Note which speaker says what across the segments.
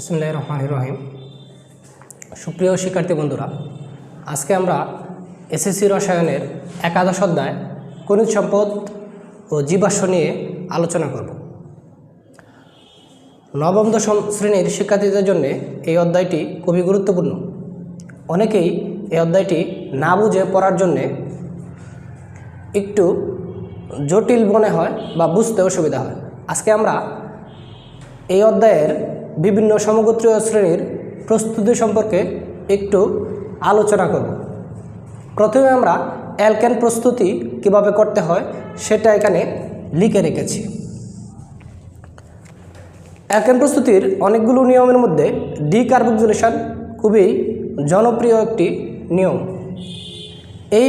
Speaker 1: বিসমুল্লাহ রহমান রহিম সুপ্রিয় শিক্ষার্থী বন্ধুরা, আজকে আমরা এসএসসি রসায়নের একাদশ অধ্যায় খনিজ সম্পদ ও জীবাশ্ম নিয়ে আলোচনা করব। নবম, দশম শ্রেণির শিক্ষার্থীদের জন্য এই অধ্যায়টি খুবই গুরুত্বপূর্ণ। অনেকেই এই অধ্যায়টি না বুঝে পড়ার জন্যে একটু জটিল মনে হয় বা বুঝতে অসুবিধা হয়। আজকে আমরা এই অধ্যায়ের বিভিন্ন সমগোত্রীয় শ্রেণির প্রস্তুতি সম্পর্কে একটু আলোচনা করব। প্রথমে আমরা অ্যালকেন প্রস্তুতি কীভাবে করতে হয় সেটা এখানে লিখে রেখেছি। অ্যালকেন প্রস্তুতির অনেকগুলো নিয়মের মধ্যে ডিকার্বক্সিলেশন খুবই জনপ্রিয় একটি নিয়ম। এই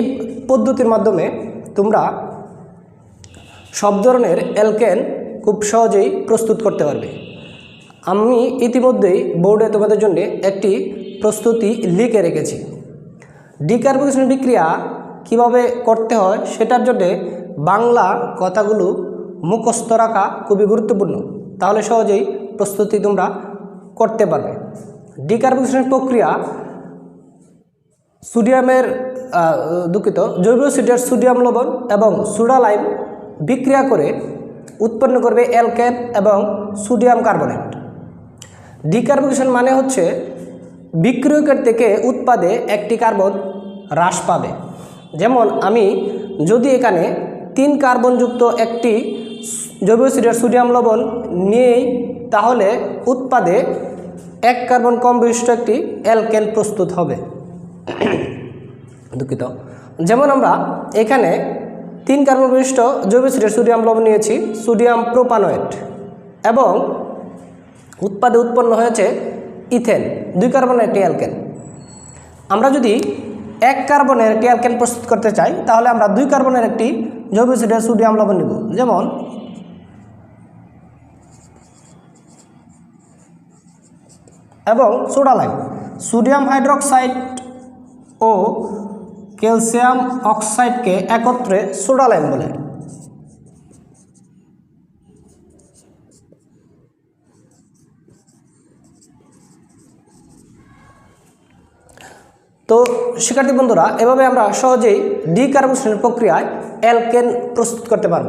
Speaker 1: পদ্ধতির মাধ্যমে তোমরা সব ধরনের অ্যালকেন খুব সহজেই প্রস্তুত করতে পারবে। আমি ইতিমধ্যেই বোর্ডে তোমাদের জন্য একটি প্রস্তুতি লিখে রেখেছি। ডিকার্বোকেশন বিক্রিয়া কীভাবে করতে হয় সেটার জন্যে বাংলা কথাগুলো মুখস্থ রাখা খুবই গুরুত্বপূর্ণ। তাহলে সহজেই প্রস্তুতি তোমরা করতে পারবে। ডিকার্বোকেশন প্রক্রিয়া সোডিয়ামের দুঃখিত, জৈব সিটের সোডিয়াম লবণ এবং সোডা লাইম বিক্রিয়া করে উৎপন্ন করবে অ্যালকেন এবং সোডিয়াম কার্বনেট। ডিকার্বোকেশন মানে হচ্ছে বিক্রিয়কের থেকে উৎপাদে একটি কার্বন হ্রাস পাবে। যেমন আমি যদি এখানে তিন কার্বনযুক্ত একটি জৈব সিটের সোডিয়াম লবণ নিয়েই তাহলে উৎপাদে এক কার্বন কম বিশিষ্ট একটি অ্যালকেন প্রস্তুত হবে। দুঃখিত। যেমন আমরা এখানে তিন কার্বন বিশিষ্ট জৈব সিটের সোডিয়াম লবণ নিয়েছি, সোডিয়াম প্রোপানোয়েট এবং উৎপাদে উৎপন্ন হয়েছে ইথেন, দুই কার্বনের একটি অ্যালকেন। আমরা যদি এক কার্বনের একটি অ্যালকেন প্রস্তুত করতে চাই, তাহলে আমরা দুই কার্বনের একটি জৈব সিটের সোডিয়াম লবণ নিব। যেমন, এবং সোডা লাইম সোডিয়াম হাইড্রোক্সাইড ও ক্যালসিয়াম অক্সাইডকে একত্রে সোডা লাইম বলে। তো শিক্ষার্থী বন্ধুরা এভাবে আমরা সহজেই ডিকার্বোনেশনের প্রক্রিয়ায় অ্যালকেন প্রস্তুত করতে পারব।